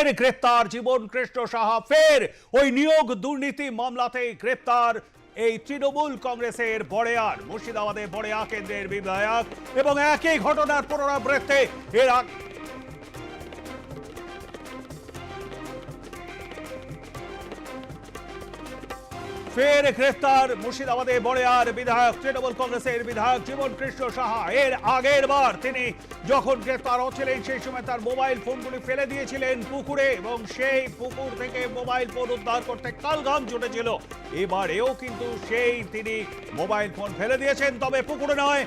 ফের গ্রেপ্তার জীবন কৃষ্ণ সাহা, ফের ওই নিয়োগ দুর্নীতি মামলাতে গ্রেপ্তার এই তৃণমূল কংগ্রেসের বড়েয়ার, মুর্শিদাবাদের বড়েয়া কেন্দ্রের বিধায়ক এবং একই ঘটনার পুনরাবৃত্তে এর ফের গ্রেফতার মুর্শিদাবাদে বড়েয়ার বিধায়ক তৃণমূল কংগ্রেসের বিধায়ক জীবন কৃষ্ণ সাহা। এর আগের বার তিনি যখন গ্রেফতার হচ্ছিলেন, সেই সময় তার মোবাইল ফোনগুলি ফেলে দিয়েছিলেন পুকুরে এবং সেই পুকুর থেকে মোবাইল ফোন উদ্ধার করতে কালঘাম জুটেছিল। এবারেও কিন্তু সেই তিনি মোবাইল ফোন ফেলে দিয়েছেন, তবে পুকুরে নয়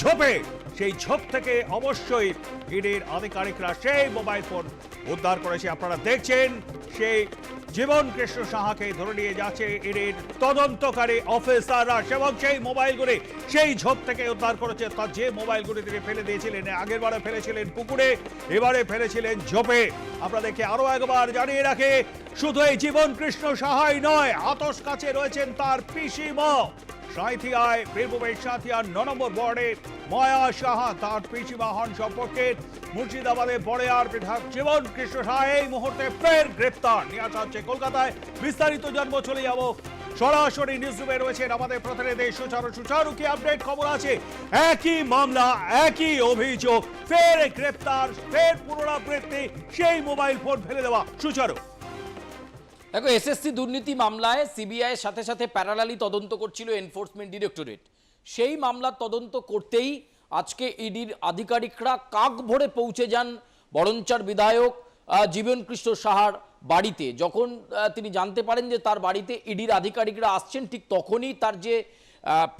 ঝোপে। সেই ঝোপ থেকে অবশ্যই ইডির আধিকারিকরা সেই মোবাইল ফোন উদ্ধার করেছে। আপনারা দেখছেন সেই জীবন কৃষ্ণ সাহাকে ধরে নিয়ে যাচ্ছে ইডির তদন্তকারী অফিসাররা এবং সেই মোবাইলগুলি সেই ঝোপ থেকে উদ্ধার করেছে। তার যে মোবাইলগুলি তিনি ফেলে দিয়েছিলেন আগের বারে ফেলেছিলেন পুকুরে, এবারে ফেলেছিলেন ঝোপে। আপনাদেরকে আরও একবার জানিয়ে রাখে, শুধু এই জীবন কৃষ্ণ সাহাই নয় আতস কাছে রয়েছেন তার পিসিমা। সাঁথিয়ায় বীরভূমের সাঁথিয়ার ন নম্বর ওয়ার্ডে ময়া সাহা, তার পিসিমা সম্পর্কে মুর্শিদাবাদে বড়ে আর বিধায়ক জীবন কৃষ্ণ সাহা এই মুহূর্তে ফের গ্রেপ্তার। নিয়ে আসা হচ্ছে কলকাতায়। বিস্তারিত জন্ম চলে যাব। সরাসরি নিউজ রুমে রয়েছেন আমাদের প্রতিনিধি সুচারু। সুচারু, কি আপডেট খবর আছে? একই মামলা, একই অভিযোগ, ফের গ্রেপ্তার, ফের পুনরাবৃত্তি, সেই মোবাইল ফোন ফেলে দেওয়া। সুচারু। দেখো এসএসসি দুর্নীতি মামলায় সিবিআই এর সাথে সাথে প্যারালালি তদন্ত করছিল এনফোর্সমেন্ট ডিরেক্টরেট সেই মামলার তদন্ত করতেই আজকে ইডির আধিকারিকরা কাক ভরে পৌঁছে যান বরঞ্চার বিধায়ক জীবন কৃষ্ণ সাহার বাড়িতে। যখন তিনি জানতে পারেন যে তার বাড়িতে ইডির আধিকারিকরা আসছেন, ঠিক তখনই তার যে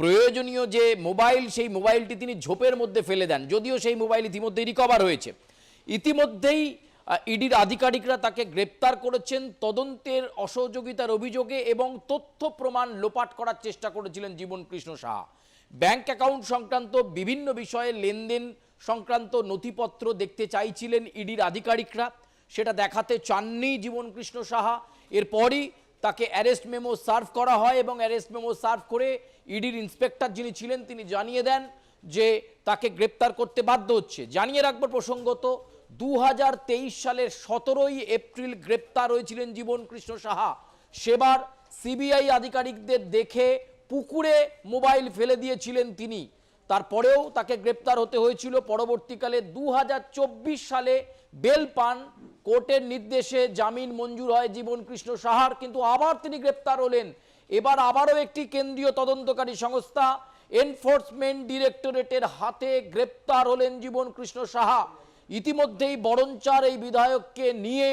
প্রয়োজনীয় যে মোবাইল, সেই মোবাইলটি তিনি ঝোপের মধ্যে ফেলে দেন। যদিও সেই মোবাইল ইতিমধ্যেই রিকভার হয়েছে। ইতিমধ্যেই ইডির আধিকারিকরা তাকে গ্রেপ্তার করেছেন। তদন্তের অসহযোগিতার অভিযোগে এবং তথ্য প্রমাণ লোপাট করার চেষ্টা করেছিলেন জীবন কৃষ্ণ সাহা। ব্যাংক অ্যাকাউন্ট সংক্রান্ত বিভিন্ন বিষয়ে লেনদেন সংক্রান্ত নথিপত্র দেখতে চাইছিলেন ইডির আধিকারিকরা। সেটা দেখাতে চাননি জীবন কৃষ্ণ সাহা। এরপরই তাকে অ্যারেস্ট মেমো সার্ভ করা হয় এবং অ্যারেস্ট মেমো সার্ভ করে ইডির ইন্সপেক্টর যিনি ছিলেন তিনি জানিয়ে দেন যে তাকে গ্রেপ্তার করতে বাধ্য হচ্ছে। জানিয়ে রাখব প্রসঙ্গত দু হাজার তেইশ সালের সতেরোই এপ্রিল গ্রেপ্তার হয়েছিলেন জীবন কৃষ্ণ সাহা। সেবার সিবিআই আধিকারিকদের দেখে পুকুরে মোবাইল ফেলে দিয়েছিলেন তিনি। তারপরেও তাকে গ্রেপ্তার হতে হয়েছিল। পরবর্তীকালে দুহাজার চব্বিশ সালে বেল পান। কোর্টের নির্দেশে জামিন মঞ্জুর হয় জীবন কৃষ্ণ সাহার, কিন্তু আবার তিনি গ্রেপ্তার হলেন। এবার আবারও একটি কেন্দ্রীয় তদন্তকারী সংস্থা এনফোর্সমেন্ট ডিরেক্টরেটের হাতে গ্রেপ্তার হলেন জীবন কৃষ্ণ সাহা। ইতিমধ্যেই বরঞ্চার এই বিধায়ককে নিয়ে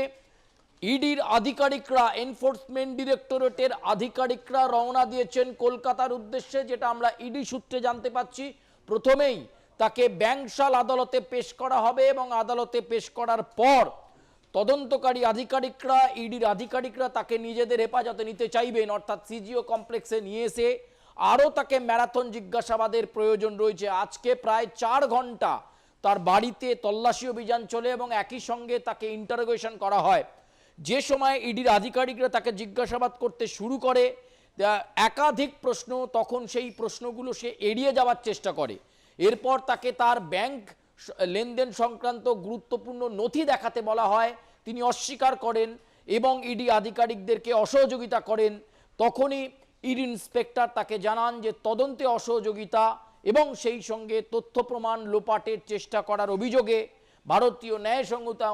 ইডির আধিকারিকরা এনফোর্সমেন্ট ডিরেক্টরেটের আধিকারিকরা রওনা দিয়েছেন কলকাতার উদ্দেশ্যে, যেটা আমরা ইডি সূত্রে জানতে পাচ্ছি। প্রথমেই তাকে ব্যাংশাল আদালতে পেশ করা হবে এবং আদালতে পেশ করার পর তদন্তকারী আধিকারিকরা, ইডির আধিকারিকরা তাকে নিজেদের হেফাজতে নিতে চাইবেন, অর্থাৎ সিজিও কমপ্লেক্সে নিয়ে এসে আরও তাকে ম্যারাথন জিজ্ঞাসাবাদের প্রয়োজন রয়েছে। আজকে প্রায় চার ঘণ্টা তার বাড়িতে তল্লাশি অভিযান চলে এবং একই সঙ্গে তাকে ইন্টারোগেশন করা হয়। যে সময় ইডির আধিকারিকরা তাকে জিজ্ঞাসাবাদ করতে শুরু করে একাধিক প্রশ্ন, তখন সেই প্রশ্নগুলো সে এড়িয়ে যাওয়ার চেষ্টা করে। এরপর তাকে তার ব্যাংক লেনদেন সংক্রান্ত গুরুত্বপূর্ণ নথি দেখাতে বলা হয়। তিনি অস্বীকার করেন এবং ইডি আধিকারিকদেরকে অসহযোগিতা করেন। তখনই ইডি ইন্সপেক্টর তাকে জানান যে তদন্তে অসহযোগিতা এবং সেই সঙ্গে তথ্য প্রমাণ লোপাটের চেষ্টা করার অভিযোগে ভারতীয় ন্যায়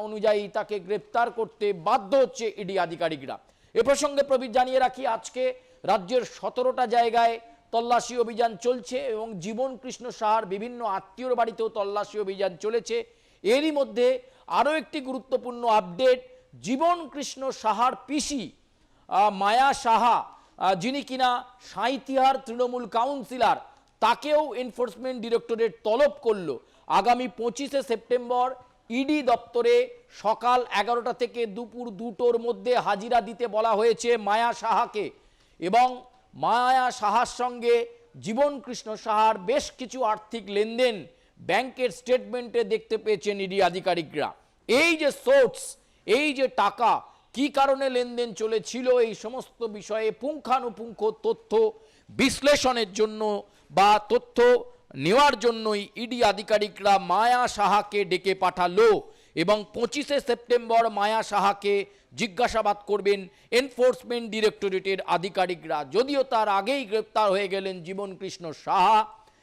অনুযায়ী তাকে গ্রেপ্তার করতে বাধ্য হচ্ছে ইডি আধিকারিকরা। এ প্রসঙ্গে প্রবীর জানিয়ে রাখি, আজকে রাজ্যের সতেরোটা জায়গায় তল্লাশি অভিযান চলছে এবং জীবন কৃষ্ণ সাহার বিভিন্ন আত্মীয়র বাড়িতেও তল্লাশি অভিযান চলেছে। এরই মধ্যে আরও একটি গুরুত্বপূর্ণ আপডেট জীবন কৃষ্ণ সাহার পিসি মায়া সাহা যিনি কিনা সাঁইতিহার তৃণমূল কাউন্সিলর তাকেও এনফোর্সমেন্ট ডিরেক্টরেট তলব করল। আগামী পঁচিশে সেপ্টেম্বর ইডি দপ্তরে সকাল এগারোটা থেকে দুপুর দুটোর মধ্যে হাজিরা দিতে বলা হয়েছে মায়া সাহাকে। এবং মায়া সাহার সঙ্গে জীবন কৃষ্ণ সাহার বেশ কিছু আর্থিক লেনদেন ব্যাংকের স্টেটমেন্টে দেখতে পেয়েছেন ইডি আধিকারিকরা। এই যে সোর্স এই যে টাকা, কি কারণে লেনদেন চলেছিল, এই সমস্ত বিষয়ে পুঙ্খানুপুঙ্খ তথ্য বিশ্লেষণের জন্য বা তথ্য নেওয়ার জন্যই ইডি আধিকারিকরা মায়া সাহাকে ডেকে পাঠালো এবং পঁচিশে সেপ্টেম্বর মায়া সাহাকে জিজ্ঞাসাবাদ করবেন এনফোর্সমেন্ট ডিরেক্টরেটের আধিকারিকরা। যদিও তার আগেই গ্রেপ্তার হয়ে গেলেন জীবন কৃষ্ণ সাহা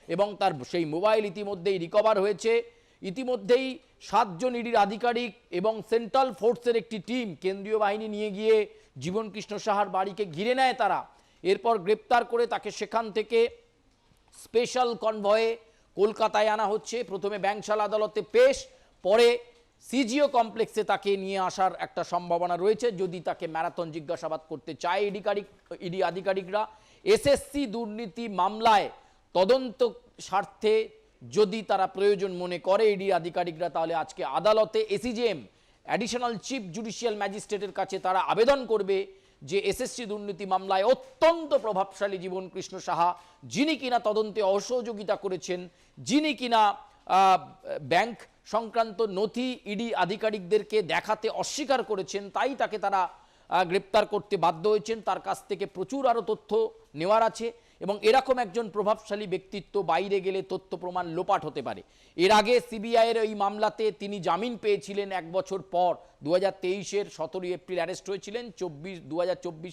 এবং তার সেই মোবাইল ইতিমধ্যেই রিকভার হয়েছে। ইতিমধ্যেই সাতজন ইডির আধিকারিক এবং সেন্ট্রাল ফোর্সের একটি টিম কেন্দ্রীয় বাহিনী নিয়ে গিয়ে জীবন কৃষ্ণ সাহার বাড়িকে ঘিরে নেয় তারা। এরপর গ্রেপ্তার করে তাকে সেখান থেকে স্পেশাল কনভয়ে কলকাতায় আনা হচ্ছে। প্রথমে ব্যাংশাল আদালতে পেশ, পরে সিজিও কমপ্লেক্সে তাকে নিয়ে আসার একটা সম্ভাবনা রয়েছে। যদি তাকে ম্যারাথন জিজ্ঞাসাবাদ করতে চায় ইডিকারিক ইডি আধিকারিকরা, এসএসসি দুর্নীতি মামলায় তদন্ত স্বার্থে যদি তারা প্রয়োজন মনে করে ইডি আধিকারিকরা, তাহলে আজকে আদালতে এসিজেএম অ্যাডিশনাল চিফ জুডিশিয়াল ম্যাজিস্ট্রেটের কাছে তারা আবেদন করবে। যে এসএসসি দুর্নীতি মামলায় অত্যন্ত প্রভাবশালী জীবন কৃষ্ণ সাহা, যিনি কিনা তদন্তে অসহযোগিতা করেছেন, যিনি কিনা ব্যাংক সংক্রান্ত নথি ইডি আধিকারিকদেরকে দেখাতে অস্বীকার করেছেন, তাই তাকে তারা গ্রেপ্তার করতে বাধ্য হয়েছেন। তার কাছ থেকে প্রচুর আরও তথ্য নেওয়ার আছে। এবং এরকম একজন প্রভাবশালী ব্যক্তিত্ব বাইরে গেলে তথ্য প্রমাণ লোপাট হতে পারে। এর আগে সিবিআইয়ের এই মামলাতে তিনি জামিন পেয়েছিলেন এক বছর পর। দু হাজার তেইশের সতেরোই এপ্রিল অ্যারেস্ট হয়েছিলেন। চব্বিশ দু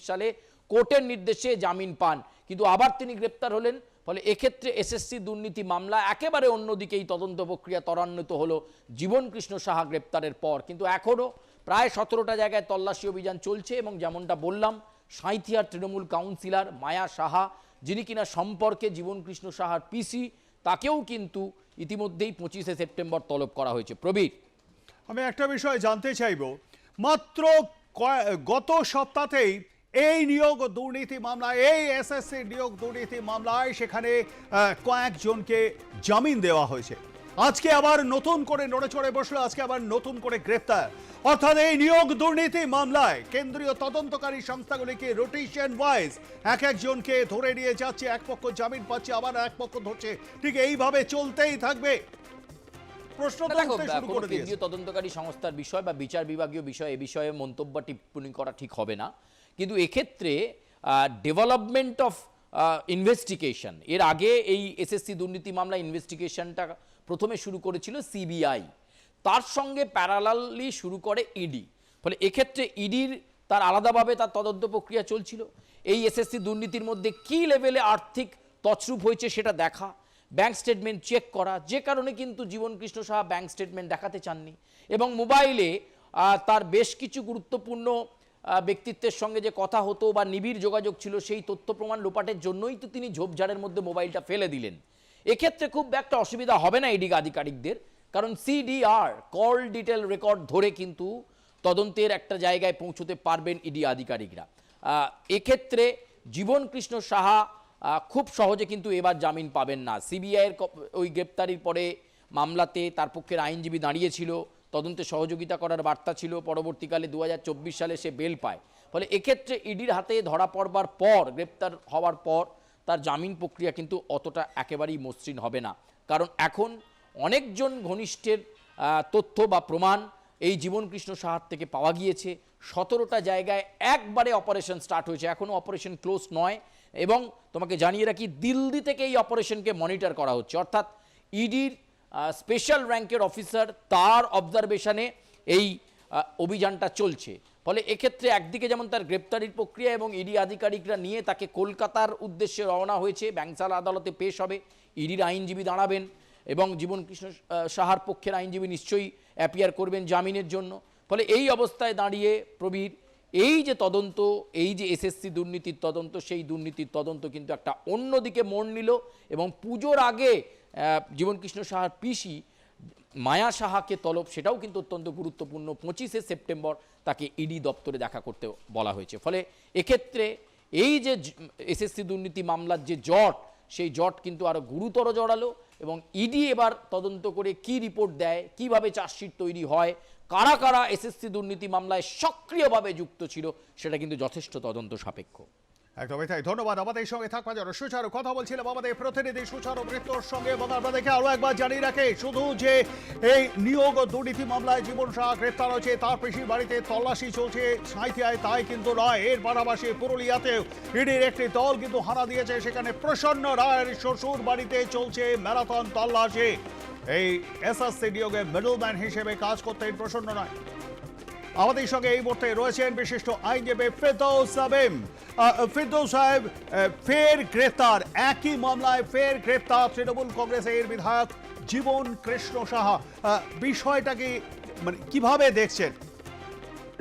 সালে কোর্টের নির্দেশে জামিন পান। কিন্তু আবার তিনি গ্রেপ্তার হলেন। ফলে এক্ষেত্রে এসএসসি দুর্নীতি মামলা একেবারে অন্যদিকেই তদন্ত প্রক্রিয়া ত্বরান্বিত হলো। জীবন কৃষ্ণ সাহা গ্রেপ্তারের পর। কিন্তু এখনও প্রায় সতেরোটা জায়গায় তল্লাশি অভিযান চলছে এবং যেমনটা বললাম, সাঁইথিয়ার তৃণমূল কাউন্সিলর মায়া সাহা যিনি কিনা সম্পর্কে জীবন কৃষ্ণ সাহার পিসি তাকেও কিন্তু ইতিমধ্যেই পঁচিশে সেপ্টেম্বর তলব করা হয়েছে। প্রবীর। আমি একটা বিষয় জানতে চাইব। মাত্র গত সপ্তাহেই এই নিয়োগ দুর্নীতি মামলায় এই এসএসসি নিয়োগ দুর্নীতি মামলায় সেখানে কয়েকজনকে জামিন দেওয়া হয়েছে। আজকে আবার নতুন করে নড়েচড়ে বসল আজকে আবার নতুন করে গ্রেফতার অর্থাৎ এই নিয়োগ দুর্নীতি মামলায় কেন্দ্রীয় তদন্তকারী সংস্থাগুলিকে রোটেশন ওয়াইজ এক একজনকে ধরে নিয়ে যাচ্ছে এক পক্ষ জামিন পাচ্ছে আবার এক পক্ষ ধরছে। ঠিক এইভাবে চলতেই থাকবে। প্রশ্ন কেন্দ্রীয় তদন্তকারী সংস্থার বিষয় বা বিচার বিভাগীয় বিষয় এ বিষয়ে মন্তব্য টিপ্পণী করা ঠিক হবে না। কিন্তু এক্ষেত্রে ডেভেলপমেন্ট অফ ইনভেস্টিগেশন এর আগে এই এসএসসি দুর্নীতি মামলা ইনভেস্টিগেশনটা প্রথমে শুরু করেছিল সিবিআই তার সঙ্গে প্যারালালি শুরু করে ইডি ফলে এক্ষেত্রে ইডির তার আলাদাভাবে তার তদন্ত প্রক্রিয়া চলছিল। এই এসএসসি দুর্নীতির মধ্যে কি লেভেলে আর্থিক তছরূপ হয়েছে সেটা দেখা। ব্যাংক স্টেটমেন্ট চেক করা। যে কারণে কিন্তু জীবন কৃষ্ণ সাহা ব্যাংক স্টেটমেন্ট দেখাতে চাননি। এবং মোবাইলে তার বেশ কিছু গুরুত্বপূর্ণ ব্যক্তিত্বের সঙ্গে যে কথা হতো বা নিবিড় যোগাযোগ ছিল, সেই তথ্য প্রমাণ লোপাটের জন্যই তো তিনি ঝোপঝাড়ের মধ্যে মোবাইলটা ফেলে দিলেন। এক্ষেত্রে খুব একটা অসুবিধা হবে না ইডিগ আধিকারিকদের, কারণ সিডিআর, কল ডিটেল রেকর্ড ধরে কিন্তু তদন্তের একটা জায়গায় পৌঁছতে পারবেন ইডি আধিকারিকরা। এক্ষেত্রে জীবন কৃষ্ণ সাহা খুব সহজে কিন্তু এবার জামিন পাবেন না। সিবিআইয়ের ওই গ্রেপ্তারির পরে মামলাতে তার পক্ষের আইনজীবী দাঁড়িয়েছিল তদন্তে সহযোগিতা করার বার্তা ছিল, পরবর্তীকালে দু হাজার চব্বিশ সালে সে বেল পায়। ফলে এক্ষেত্রে ইডির হাতে ধরা পড়বার পর, গ্রেপ্তার হওয়ার পর তার জামিন প্রক্রিয়া কিন্তু অতটা একেবারেই মসৃণ হবে না। কারণ এখন অনেকজন ঘনিষ্ঠের তথ্য বা প্রমাণ এই জীবনকৃষ্ণ সাহার থেকে পাওয়া গিয়েছে। সতেরোটা জায়গায় একবারে অপারেশন স্টার্ট হয়েছে। এখনও অপারেশন ক্লোজ নয় এবং তোমাকে জানিয়ে রাখি, দিল্লি থেকে এই অপারেশনকে মনিটর করা হচ্ছে। অর্থাৎ ইডির স্পেশাল র্যাঙ্কের অফিসার তার অবজারভেশনে এই অভিযানটা চলছে। ফলে এক্ষেত্রে একদিকে যেমন তার গ্রেপ্তারির প্রক্রিয়া এবং ইডি আধিকারিকরা নিয়ে তাকে কলকাতার উদ্দেশ্যে রওনা হয়েছে ব্যাংসাল আদালতে পেশ হবে ইডির আইনজীবী দাঁড়াবেন এবং জীবন কৃষ্ণ সাহার পক্ষের আইনজীবী নিশ্চয়ই অ্যাপিয়ার করবেন জামিনের জন্য। ফলে এই অবস্থায় দাঁড়িয়ে প্রবীর, এই যে তদন্ত, এই যে এসএসসি দুর্নীতির তদন্ত, সেই দুর্নীতির তদন্ত কিন্তু একটা অন্যদিকে মোড় নিল এবং পুজোর আগে জীবনকৃষ্ণ সাহার পিসি মায়া সাহাকে তলব, সেটাও কিন্তু অত্যন্ত গুরুত্বপূর্ণ। পঁচিশে সেপ্টেম্বর তাকে ইডি দপ্তরে দেখা করতে বলা হয়েছে। ফলে এক্ষেত্রে এই যে এসএসসি দুর্নীতি মামলার যে জট, সেই জট কিন্তু আরও গুরুতর জড়ালো এবং ইডি এবার তদন্ত করে কি রিপোর্ট দেয়, কীভাবে চার্জশিট তৈরি হয়, কারা কারা এসএসসি দুর্নীতি মামলায় সক্রিয়ভাবে যুক্ত ছিল, সেটা কিন্তু যথেষ্ট তদন্ত সাপেক্ষ। একদমই তাই ধন্যবাদ আমাদের সঙ্গে থাকবার জন্য। সুচারু কথা বলছিলাম আমাদের প্রতিনিধি সুচারু মৃত্যুর সঙ্গে। এবং আপনাদেরকে আরও একবার জানিয়ে রাখে, শুধু যে এই নিয়োগ ও দুর্নীতি মামলায় জীবন শাহ গ্রেপ্তার হয়েছে, তার পিসির বাড়িতে তল্লাশি চলছে। সাঁইথিয়ায় তাই কিন্তু নয় এর পাশাপাশি পুরুলিয়াতেও ইডির একটি দল কিন্তু হানা দিয়েছে। সেখানে প্রসন্ন রায়ের শ্বশুর বাড়িতে চলছে ম্যারাথন তল্লাশি। এই এসএসসি নিয়োগে মিডলম্যান হিসেবে কাজ করতেন প্রসন্ন নয় আমাদের সঙ্গে এই মুহূর্তে রয়েছেন বিশিষ্ট আইনজীবী ফেরদৌস সাবেম। ফেরদৌস সাহেব ফের গ্রেফতার, একই মামলায় ফের গ্রেফতার তৃণমূল কংগ্রেসের বিধায়ক জীবন কৃষ্ণ সাহা। বিষয়টা কি মানে কীভাবে দেখছেন?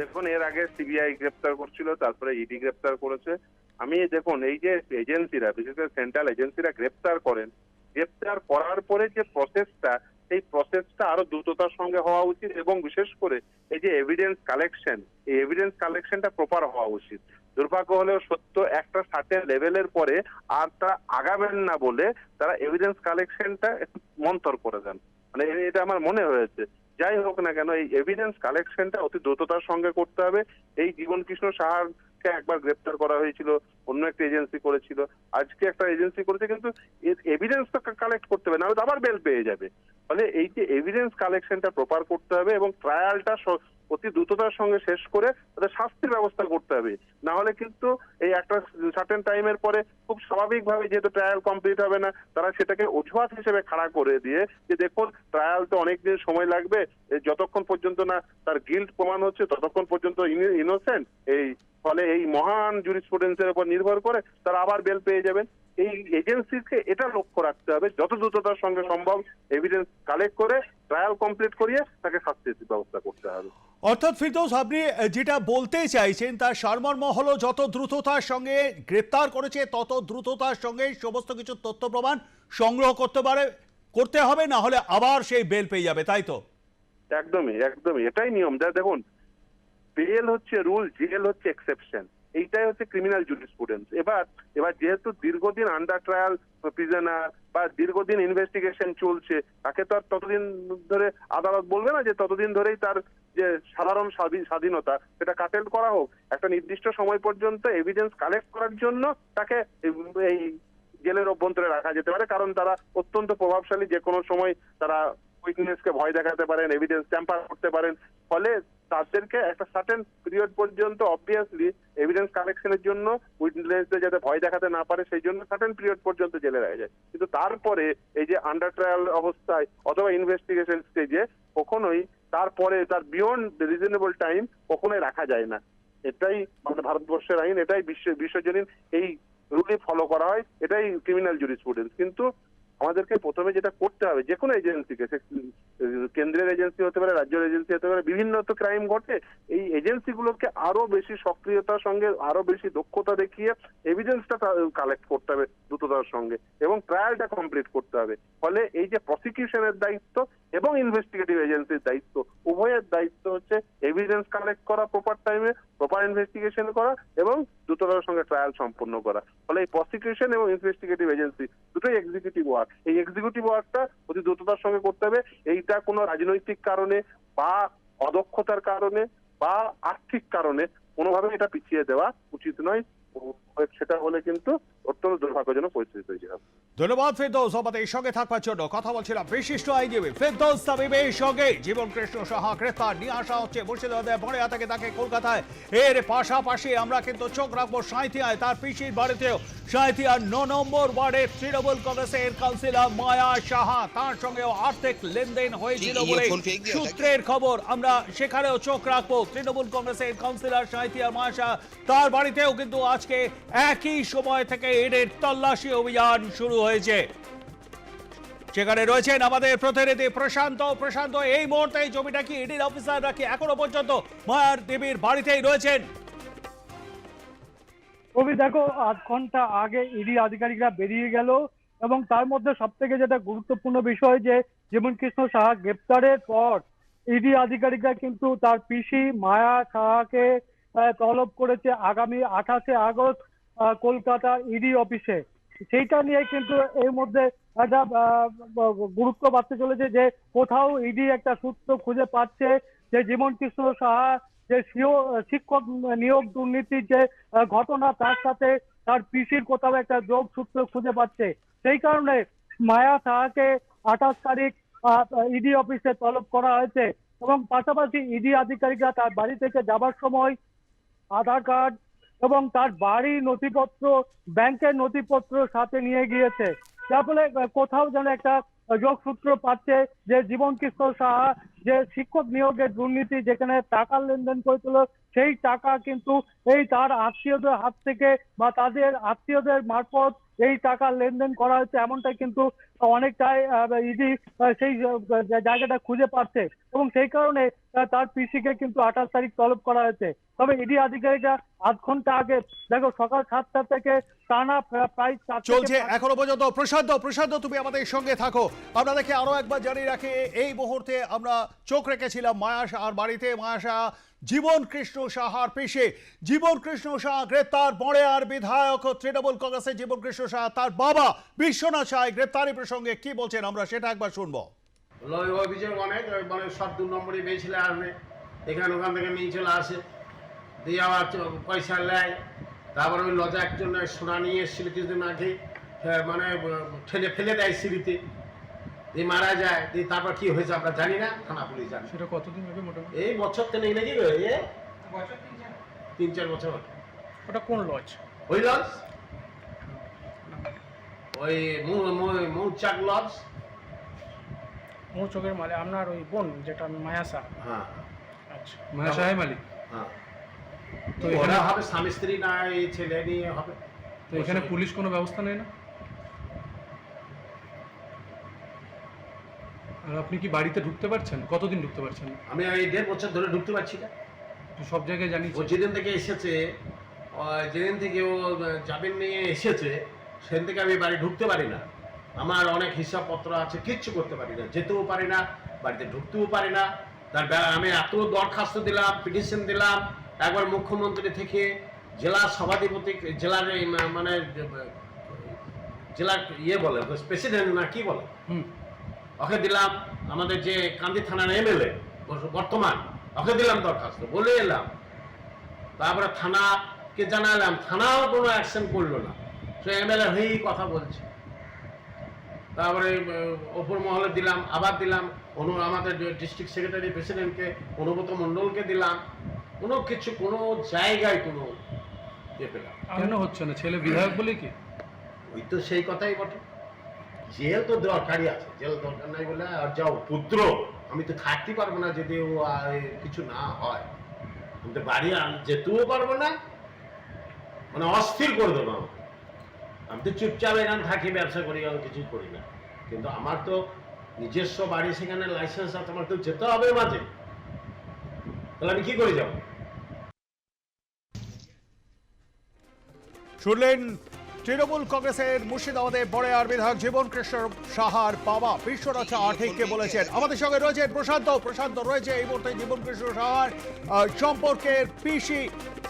দেখুন, এর আগে সিবিআই গ্রেপ্তার করছিল, তারপরে ইডি গ্রেপ্তার করেছে। আমি, দেখুন, এই যে এজেন্সিরা, বিশেষ করে সেন্ট্রাল এজেন্সিরা গ্রেপ্তার করেন গ্রেপ্তার করার পরে যে প্রসেসটা সেই প্রসেসটা আরও দ্রুততার সঙ্গে হওয়া উচিত এবং বিশেষ করে এই যে এভিডেন্স কালেকশন এই এভিডেন্স কালেকশনটা প্রপার হওয়া উচিত। দুর্ভাগ্য হলেও সত্য, একটা সার্টেন লেভেলের পরে আর তারা আগাবেন না বলে তারা এভিডেন্স কালেকশনটা একটু মন্তর করে দেন। মানে এটা আমার মনে হয়েছে। যাই হোক না কেন, এই এভিডেন্স কালেকশনটা অতি দ্রুততার সঙ্গে করতে হবে। এই জীবন কৃষ্ণ সাহাকে একবার গ্রেপ্তার করা হয়েছিল, অন্য একটা এজেন্সি করেছিল। আজকে একটা এজেন্সি করেছে, কিন্তু এভিডেন্স তো কালেক্ট করতে হবে, নাহলে আবার বেল পেয়ে যাবে। ফলে এই যে এভিডেন্স কালেকশনটা প্রপার করতে হবে এবং ট্রায়ালটা অতি দ্রুততার সঙ্গে শেষ করে তাদের শাস্তির ব্যবস্থা করতে হবে। না হলে কিন্তু এই একটা সার্টেন টাইমের পরে খুব স্বাভাবিকভাবে যেহেতু ট্রায়াল কমপ্লিট হবে না, তারা সেটাকে অজুহাত হিসেবে খাড়া করে দিয়ে যে দেখুন ট্রায়াল তো অনেকদিন সময় লাগবে যতক্ষণ পর্যন্ত না তার গিল্ড প্রমাণ হচ্ছে, ততক্ষণ পর্যন্ত ইনোসেন্ট এই ফলে এই মহান জুরিসপ্রুডেন্সের উপর নির্ভর করে তারা আবার বেল পেয়ে যাবেন এই এজেন্সিকে এটা লক্ষ্য রাখতে হবে যত দ্রুততার সঙ্গে সম্ভব এভিডেন্স কালেক্ট করে ট্রায়াল কমপ্লিট করিয়ে তাকে শাস্তির ব্যবস্থা করতে হবে। অর্থাৎ ফিরদৌস আপনি যেটা বলতে চাইছেন তার সারমর্ম হলো যত দ্রুততার সঙ্গে গ্রেপ্তার করেছে তত দ্রুততার সঙ্গে সমস্ত কিছু তথ্য প্রমাণ সংগ্রহ করতে পারে করতে হবে না হলে আবার সেই বেল পেয়ে যাবে তাই তো? একদমই একদমই এটাই নিয়ম। দেখুন বেল হচ্ছে রুল, জেল হচ্ছে এক্সেপশন। এইটাই হচ্ছে ক্রিমিনাল জুরিসপ্রুডেন্স এবার এবার যেহেতু দীর্ঘদিন আন্ডার ট্রায়াল প্রিজনার বা দীর্ঘদিন ইনভেস্টিগেশন চলছে, তাকে তো আর ততদিন ধরে আদালত বলবে না যে ততদিন ধরেই তার যে সাধারণ স্বাধী- স্বাধীনতা, সেটা কাটেল করা হোক। একটা নির্দিষ্ট সময় পর্যন্ত এভিডেন্স কালেক্ট করার জন্য তাকে এই জেলের অভ্যন্তরে রাখা যেতে পারে, কারণ তারা অত্যন্ত প্রভাবশালী। যে কোনো সময় তারা উইটনেসকে ভয় দেখাতে পারেন এভিডেন্স ট্যাম্পার করতে পারেন। ফলে তাদেরকে একটা সার্টেন পিরিয়ড পর্যন্ত অবভিয়াসলি এভিডেন্স কালেকশনের জন্য উইটনেসদের যাতে ভয় দেখাতে না পারে, সেই জন্য সার্টেন পিরিয়ড পর্যন্ত জেলে রাখা যায়। কিন্তু তারপরে এই যে আন্ডার ট্রায়াল অবস্থায় অথবা ইনভেস্টিগেশন স্টেজে কখনোই তারপরে তার বিয়ন্ড রিজনেবল টাইম কখনোই রাখা যায় না। এটাই আমাদের ভারতবর্ষের আইন, এটাই বিশ্ব বিশ্বজনীন এই রুলে ফলো করা হয়, এটাই ক্রিমিনাল জুরিসপ্রুডেন্স কিন্তু আমাদেরকে প্রথমে যেটা করতে হবে, যে কোনো এজেন্সিকে, সে কেন্দ্রের এজেন্সি হতে পারে, রাজ্যের এজেন্সি হতে পারে, বিভিন্ন তো ক্রাইম ঘটে, এই এজেন্সিগুলোকে আরও বেশি সক্রিয়তার সঙ্গে, আরও বেশি দক্ষতা দেখিয়ে এভিডেন্সটা কালেক্ট করতে হবে দ্রুততার সঙ্গে এবং ট্রায়ালটা কমপ্লিট করতে হবে। ফলে এই যে প্রসিকিউশনের দায়িত্ব এবং ইনভেস্টিগেটিভ এজেন্সির দায়িত্ব, উভয়ের দায়িত্ব হচ্ছে এভিডেন্স কালেক্ট করা প্রপার টাইমে প্রপার ইনভেস্টিগেশন করা এবং দ্রুততার সঙ্গে ট্রায়াল সম্পন্ন করা। ফলে এই প্রসিকিউশন এবং ইনভেস্টিগেটিভ এজেন্সি দুটোই এক্সিকিউটিভ ওয়ার্ক এই এক্সিকিউটিভ ওয়ার্কটা অতি দ্রুততার সঙ্গে করতে হবে। এইটা কোনো রাজনৈতিক কারণে বা অদক্ষতার কারণে বা আর্থিক কারণে কোনোভাবে এটা পিছিয়ে দেওয়া উচিত নয়। সেটা হলে কিন্তু অত্যন্ত দুর্ভাগ্যজনক পরিস্থিতি তৈরি হবে। ধন্যবাদ ফেরদৌস আমাদের সঙ্গে থাকবার জন্য। কথা বলছিলাম বিশিষ্ট আইনজীবী ফেরদৌস তাবিবের সঙ্গে। জীবন কৃষ্ণ সাহা গ্রেফতার নিয়ে আসা হচ্ছে মুর্শিদাবাদের বড়িয়া থেকে তাকে কলকাতায়। এর পাশাপাশি আমরা কিন্তু চোখ রাখব সাঁইথিয়ায় তার পিসির বাড়িতেও। সাঁইথিয়ার ন নম্বর ওয়ার্ডের তৃণমূল কংগ্রেসের কাউন্সিলর মায়া সাহা তার সঙ্গেও আর্থিক লেনদেন হয়েছিল বলে সূত্রের খবর আমরা সেখানেও চোখ রাখব। তৃণমূল কংগ্রেসের কাউন্সিলর সাঁইথিয়ার মায়া সাহা তার বাড়িতেও কিন্তু আজকে একই সময় থেকে এদের তল্লাশি অভিযান শুরু হয়েছে। সেখানে রয়েছেন আমাদের প্রতিনিধি প্রশান্ত। প্রশান্ত, এই মুহূর্তে এই জমিটা কি ইডির অফিসাররা কি এখনও পর্যন্ত মায়ার দেবীর বাড়িতেই রয়েছেন? কবি দেখো, আধ ঘণ্টা আগে ইডি আধিকারিকরা বেরিয়ে গেল এবং তার মধ্যে সব থেকে যেটা গুরুত্বপূর্ণ বিষয় যে জীবন কৃষ্ণ সাহা গ্রেপ্তারের পর ইডি আধিকারিকরা কিন্তু তার পিসি মায়া সাহাকে তলব করেছে আগামী আঠাশে আগস্ট। কলকাতার ইডি অফিসে সেইটা নিয়ে কিন্তু এর মধ্যে একটা গুরুত্ব বাড়তে চলেছে যে কোথাও ইডি একটা সূত্র খুঁজে পাচ্ছে যে জীবন কৃষ্ণ সাহা, যে শিক্ষক নিয়োগ দুর্নীতির যে ঘটনা, তার সাথে তার পিসির কোথাও একটা যোগ সূত্র খুঁজে পাচ্ছে। সেই কারণে মায়া সাহাকে আঠাশ তারিখ ইডি অফিসে তলব করা হয়েছে। এবং পাশাপাশি ইডি আধিকারিকরা তার বাড়ি থেকে যাবার সময় আধার কার্ড এবং তার বাড়ির নথিপত্র, ব্যাংকের নথিপত্র সাথে নিয়ে গিয়েছে। যার ফলে কোথাও যেন একটা যোগসূত্র পাচ্ছে যে জীবন কৃষ্ণ সাহা, যে শিক্ষক নিয়োগের দুর্নীতি যেখানে টাকা লেনদেন করেছিল, সেই টাকা কিন্তু এই তার আত্মীয়দের হাত থেকে বা তাদের আত্মীয়দের মারফত এই টাকা লেনদেন করা হচ্ছে এমনটা কিন্তু অনেকটাই ইডি সেই জায়গাটা খুঁজে পাচ্ছে এবং সেই কারণে তার পিসিকে কিন্তু আঠাশ তারিখ তলব করা হয়েছে। তবে ইডি আধিকারিকরা আধ ঘণ্টা আগে দেখো সকাল সাতটা থেকে টানা প্রায় চার চলছে এখনও পর্যন্ত। প্রশান্ত প্রশান্ত তুমি আমাদের সঙ্গে থাকো। আমরা দেখে আরও একবার জানিয়ে রাখি এই মুহূর্তে আমরা চোখ রেখেছিলাম মায়া আর বাড়িতে। মায়া সাহা জীবন কৃষ্ণ সাহার পেশে জীবন কৃষ্ণ সাহা গ্রেপ্তার আর বিধায়ক তৃণমূল কংগ্রেসের জীবন কৃষ্ণ সাহা তার বাবা বিশ্বনাথ সাহা গ্রেপ্তারি প্রসঙ্গে কি বলছেন আমরা সেটা একবার শুনব। অভিযোগ অনেক মানে সব দু নম্বরই বেয়েছিল আসবে এখানে ওখান থেকে নিয়ে চলে আসে। দিয়ে আবার পয়সা নেয় তারপরে ওই লজা একজন সোনা নিয়ে এসেছিল কিছুদিন আগে হ্যাঁ, মানে ঠেলে ফেলে দেয় সিঁড়িতে। দিয়ে মারা যায় দিয়ে তারপর কি হয়েছে আমরা জানি না থানা পুলিশ জানে। সেটা কতদিন আগে মোটামুটি? এই বছর তো নেই নাকি এ তিন চার। বছর ওটা কোন লজ? ওই লজ? ওই মৌচাক লজ। মোর চোখের মালে আপনার ওই বোন যেটা মায়াসা হ্যাঁ। আচ্ছা। মায়া সাহেব আলী হ্যাঁ। তো ওরা হবে স্বামী স্ত্রী না এই ছেলে নিয়ে হবে। তো এখানে পুলিশ কোনো ব্যবস্থা নেয় না? আর আপনি কি বাড়িতে ঢুকতে পারছেন? কতদিন ঢুকতে পারছেন? আমি এই দেড় বছর ধরে ঢুকতে পারছি না। তো সব জায়গায় জানি ও যেদিন থেকে এসেছে যেদিন থেকে ও জামিন নিয়ে এসেছে সেদিন থেকে আমি বাড়ি ঢুকতে পারি না। আমার অনেক হিসাবপত্র আছে কিচ্ছু করতে পারি না যেতেও পারি না বাড়িতে ঢুকতেও পারি না। তার আমি এত দরখাস্ত দিলাম পিটিশন দিলাম একবার মুখ্যমন্ত্রী থেকে জেলা সভাধিপতি জেলার মানে জেলার ইয়ে বলে প্রেসিডেন্ট না কি বলে? ওকে দিলাম আমাদের যে কান্দি থানার এমএলএ বর্তমান ওকে দিলাম দরখাস্ত বলে এলাম। তারপরে থানাকে জানালাম থানাও কোনো অ্যাকশন করল না। সে এমএলএ হয়েই কথা বলছে। তারপরে ওপর মহলে দিলাম আবার দিলাম অনু আমাদের ডিস্ট্রিক্ট সেক্রেটারি প্রেসিডেন্টকে অনুব্রত মণ্ডলকে দিলাম। কোনো কিছু কোনো জায়গায় কোনো ইয়ে পেলাম কেন হচ্ছে না? ছেলে বিধায়ক বলে কি? ওই তো সেই কথাই বটে। জেল তো দরকারই আছে জেল দরকার নাই বলে আর যাও, পুত্র, আমি তো থাকতে পারব না যদি ও কিছু না হয়। আমি তো বাড়ি যেতেও পারব না মানে অস্থির করে দেবো আমাকে। আমি তো চুপচাপ এখানে থাকি, ব্যবসা করি, আমি কিছু করি না। কিন্তু আমার তো নিজস্ব বাড়ি, সেখানে লাইসেন্স আছে, আমার তো যেতে হবে মাঝে। তাহলে আমি কি করে যাব? শুনলেন তৃণমূল কংগ্রেসের মুর্শিদাবাদে বড়েয়ার বিধায়ক জীবন কৃষ্ণ সাহার বাবা বিশ্বনাথ আঠিককে বলেছেন। আমাদের সঙ্গে রয়েছে প্রশান্ত। প্রশান্ত রয়েছে এই মুহূর্তে জীবন কৃষ্ণ সাহার সম্পর্কের পিসি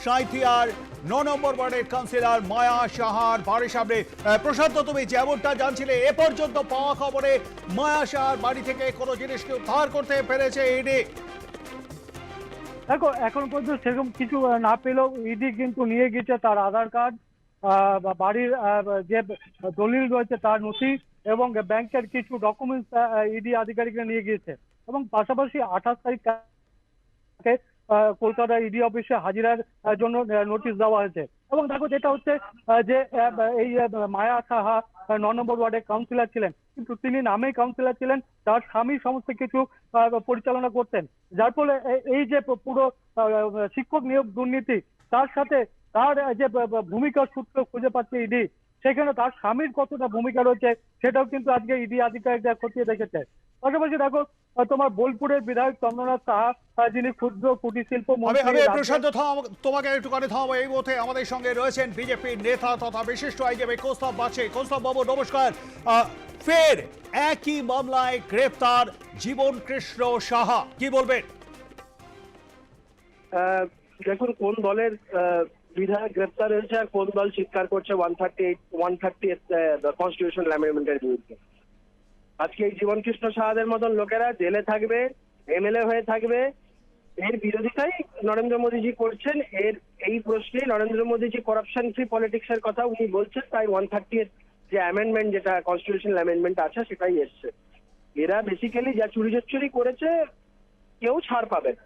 সাঁথিয়ার ন নম্বর ওয়ার্ডের কাউন্সিলর মায়া সাহার বাড়ির সামনে। প্রশান্ত, তুমি যেমনটা জানছিলে, এ পর্যন্ত পাওয়া খবরে মায়া সাহার বাড়ি থেকে কোনো জিনিসকে উদ্ধার করতে পেরেছে ইডি? দেখো, এখন পর্যন্ত সেরকম কিছু না পেলেও ইডি কিন্তু নিয়ে গেছে তার আধার কার্ড। বাড়ির যে দলিল রয়েছে তার নথি এবং ব্যাংকের কিছু ডকুমেন্টস ইডি আধিকারিকরা নিয়ে গিয়েছে। এবং পাশাপাশি আঠাশ তারিখ কলকাতা ইডি অফিসে হাজিরার জন্য নোটিশ দেওয়া হয়েছে। এবং দেখো যেটা হচ্ছে যে এই মায়া সাহা আহ, ন নম্বর ওয়ার্ডে কাউন্সিলর ছিলেন। কিন্তু তিনি নামেই কাউন্সিলর ছিলেন তার স্বামী সমস্ত কিছু পরিচালনা করতেন। যার ফলে এই যে পুরো শিক্ষক নিয়োগ দুর্নীতি তার সাথে তার যে ব- সূত্র খুঁজে পাচ্ছে ইডি সেখানে তার স্বামীর কতটা ভূমিকা রয়েছে সেটাও কিন্তু আজকে ইডি আধিকারিকরা খতিয়ে দেখেছে। পাশাপাশি দেখো তোমার বোলপুরের বিধায়ক চন্দ্রনাথ সাহা যিনি ক্ষুদ্র কুটির শিল্প প্রশান্ত তোমাকে একটুখানি থামাবো এই মুহূর্তে আমাদের সঙ্গে রয়েছেন বিজেপির নেতা তথা বিশিষ্ট আইনজীবী কৌস্তব বাছে কৌস্তব বাবু নমস্কার। আহ, ফের একই মামলায় গ্রেপ্তার জীবন কৃষ্ণ সাহা। কি বলবেন? আহ, দেখুন কোন দলের আহ, বিধায়ক গ্রেপ্তার হয়েছে আর কোন দল চিৎকার করছে one thirty eight one thirty constitution অ্যামেন্ডমেন্টের বিরুদ্ধে। আজকে এই জীবন কৃষ্ণ সাহাদের মতন লোকেরা জেলে থাকবে, এমএলএ হয়ে থাকবে। এর বিরোধিতাই নরেন্দ্র মোদীজি করছেন। এর এই প্রশ্নে Narendra Modiji corruption free politics এর কথা উনি বলছেন। তাই ওয়ান থার্টি যে অ্যামেন্ডমেন্ট যেটা কনস্টিটিউশনাল অ্যামেন্ডমেন্ট আছে, সেটাই এসছে। এরা বেসিক্যালি যা চুরি চুরি করেছে, কেউ ছাড় পাবে না।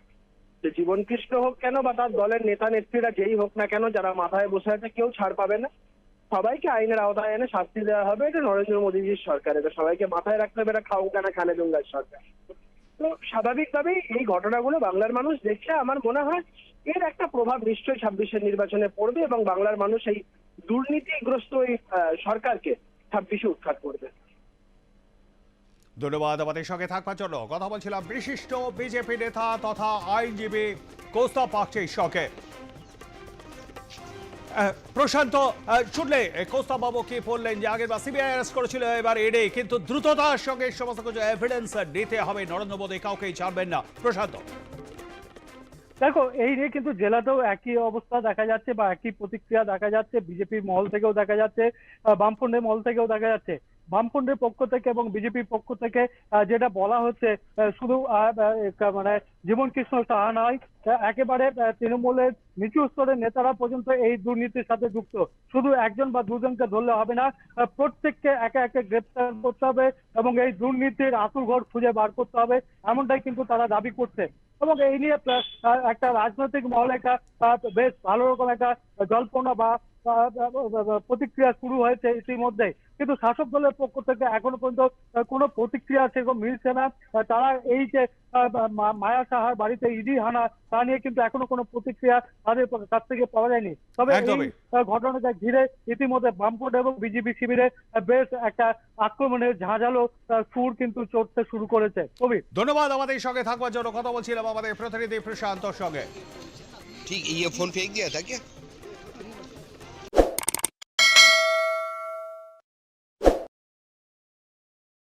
সে জীবন কৃষ্ণ হোক কেন বা তার দলের নেতা নেত্রীরা যেই হোক না কেন, যারা মাথায় বসে আছে, কেউ ছাড় পাবে না। সবাইকে আইনের আওতায় এনে শাস্তি দেওয়া হবে। এটা নরেন্দ্র মোদীজির সরকার। এটা সবাইকে মাথায় রাখতে হবে। এটা খাউকানা খানে দুঙ্গার সরকার। তো স্বাভাবিকভাবেই এই ঘটনাগুলো বাংলার মানুষ দেখছে আমার মনে হয় এর একটা প্রভাব নিশ্চয়ই ছাব্বিশের নির্বাচনে পড়বে এবং বাংলার মানুষ এই দুর্নীতিগ্রস্ত এই সরকারকে ছাব্বিশে উৎখাত করবে। ধন্যবাদ আমাদের সঙ্গে থাকবার জন্য। কথা বলছিলাম বিশিষ্ট বিজেপি নেতা তথা আইনজীবী কৌস্তব বাগচির সঙ্গে। প্রশান্ত শুনলে কৌস্তব বাবু কি বললেন যে আগের বার সিবিআই অ্যারেস্ট করেছিল, এবার এডে কিন্তু দ্রুততার সঙ্গে সমস্ত কিছু এভিডেন্স নিতে হবে, নরেন্দ্র মোদী কাউকেই ছাড়বেন না। প্রশান্ত। দেখো, এই নিয়ে কিন্তু জেলাতেও একই অবস্থা দেখা যাচ্ছে বা একই প্রতিক্রিয়া দেখা যাচ্ছে বিজেপির মহল থেকেও দেখা যাচ্ছে বামফ্রন্টের মহল থেকেও দেখা যাচ্ছে। বামফ্রন্টের পক্ষ থেকে এবং বিজেপির পক্ষ থেকে যেটা বলা হচ্ছে শুধু মানে জীবন কৃষ্ণ সাহা নয় একেবারে তৃণমূলের নিচু স্তরের নেতারা পর্যন্ত এই দুর্নীতির সাথে যুক্ত। শুধু একজন বা দুজনকে ধরলে হবে না প্রত্যেককে একে একে গ্রেপ্তার করতে হবে এবং এই দুর্নীতির আসল ঘর খুঁজে বার করতে হবে, এমনটাই কিন্তু তারা দাবি করছে। এবং এই নিয়ে একটা রাজনৈতিক মহলে একটা বেশ ভালো রকম একটা জল্পনা বা প্রতিক্রিয়া শুরু হয়েছে ইতিমধ্যে কিন্তু শাসক দলের পক্ষ থেকে এখনও পর্যন্ত কোনো প্রতিক্রিয়া সেরকম মিলছে না। তারা এই যে মায়া সাহার বাড়িতে ইডি হানা তা নিয়ে কিন্তু এখনও কোনো প্রতিক্রিয়া তাদের কাছ থেকে পাওয়া যায়নি। তবে এই ঘটনাটা ঘিরে ইতিমধ্যে বামপট এবং বিজেপি শিবিরে বেশ একটা আক্রমণের ঝাঁঝালো সুর কিন্তু চড়তে শুরু করেছে। কবি? ধন্যবাদ আমাদের সঙ্গে থাকবার জন্য। কথা বলছিলাম আমাদের প্রতিনিধি প্রশান্তর সঙ্গে। ঠিক ইয়ে ফোন ফেক গিয়া থাকে ইয়ে।